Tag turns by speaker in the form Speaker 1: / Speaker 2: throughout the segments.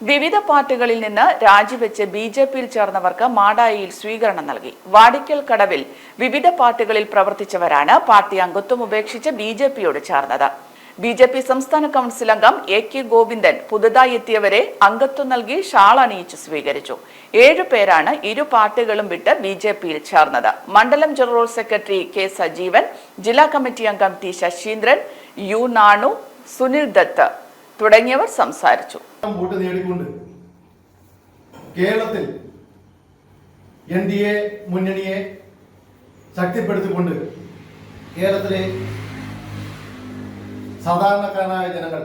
Speaker 1: വിവിധ പാർട്ടികളിൽ നിന്ന് രാജിവെച്ച് ബി ജെ പിയിൽ ചേർന്നവർക്ക് മാടായിയിൽ സ്വീകരണം നൽകി. വാടിക്കൽ കടവിൽ വിവിധ പാർട്ടികളിൽ പ്രവർത്തിച്ചവരാണ് പാർട്ടി അംഗത്വം ഉപേക്ഷിച്ച് ബി ജെ പിയോട് ചേർന്നത്. ബി ജെ പി സംസ്ഥാന കൗൺസിൽ അംഗം എ കെ ഗോവിന്ദൻ പുതുതായി എത്തിയവരെ അംഗത്വം നൽകി ഷാൾ അണിയിച്ച് സ്വീകരിച്ചു. ഏഴു പേരാണ് ഇരു പാർട്ടികളും വിട്ട് ബി ജെ പിയിൽ ചേർന്നത്. മണ്ഡലം ജനറൽ സെക്രട്ടറി കെ സജീവൻ ജില്ലാ കമ്മിറ്റി അംഗം ടി ശശീന്ദ്രൻ യു നാണു സുനിൽ ദത്ത്. തുടങ്ങിയവർ സംസാരിച്ചു.
Speaker 2: കേരളത്തിൽ എൻ ഡി എ മുന്നണിയെ ശക്തിപ്പെടുത്തിക്കൊണ്ട് കേരളത്തിലെ സാധാരണക്കാരനായ ജനങ്ങൾ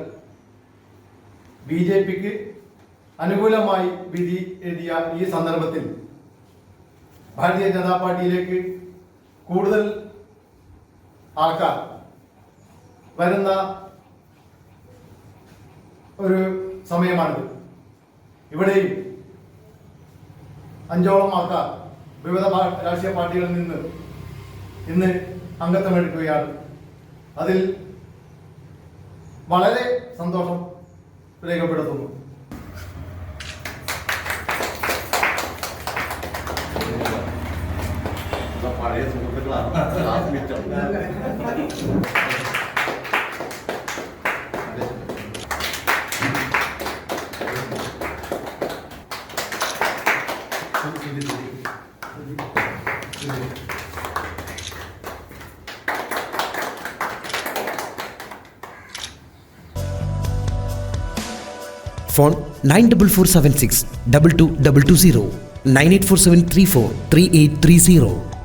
Speaker 2: ബി ജെ പിക്ക് അനുകൂലമായി വിധി എഴുതിയ ഈ സന്ദർഭത്തിൽ ഭാരതീയ ജനതാ പാർട്ടിയിലേക്ക് കൂടുതൽ ആൾക്കാർ വരുന്ന ഒരു സമയമാണിത് ഇവിടെയും അഞ്ചോളം ആൾക്കാർ വിവിധ രാഷ്ട്രീയ പാർട്ടികളിൽ നിന്ന് ഇന്ന് അംഗത്വമെടുക്കുകയാണ് അതിൽ വളരെ സന്തോഷം രേഖപ്പെടുത്തുന്നു
Speaker 3: പഴയ സുഹൃത്തുക്കളാണ്
Speaker 4: phone nine double four seven six double two double two zero nine eight four seven three four three eight three zero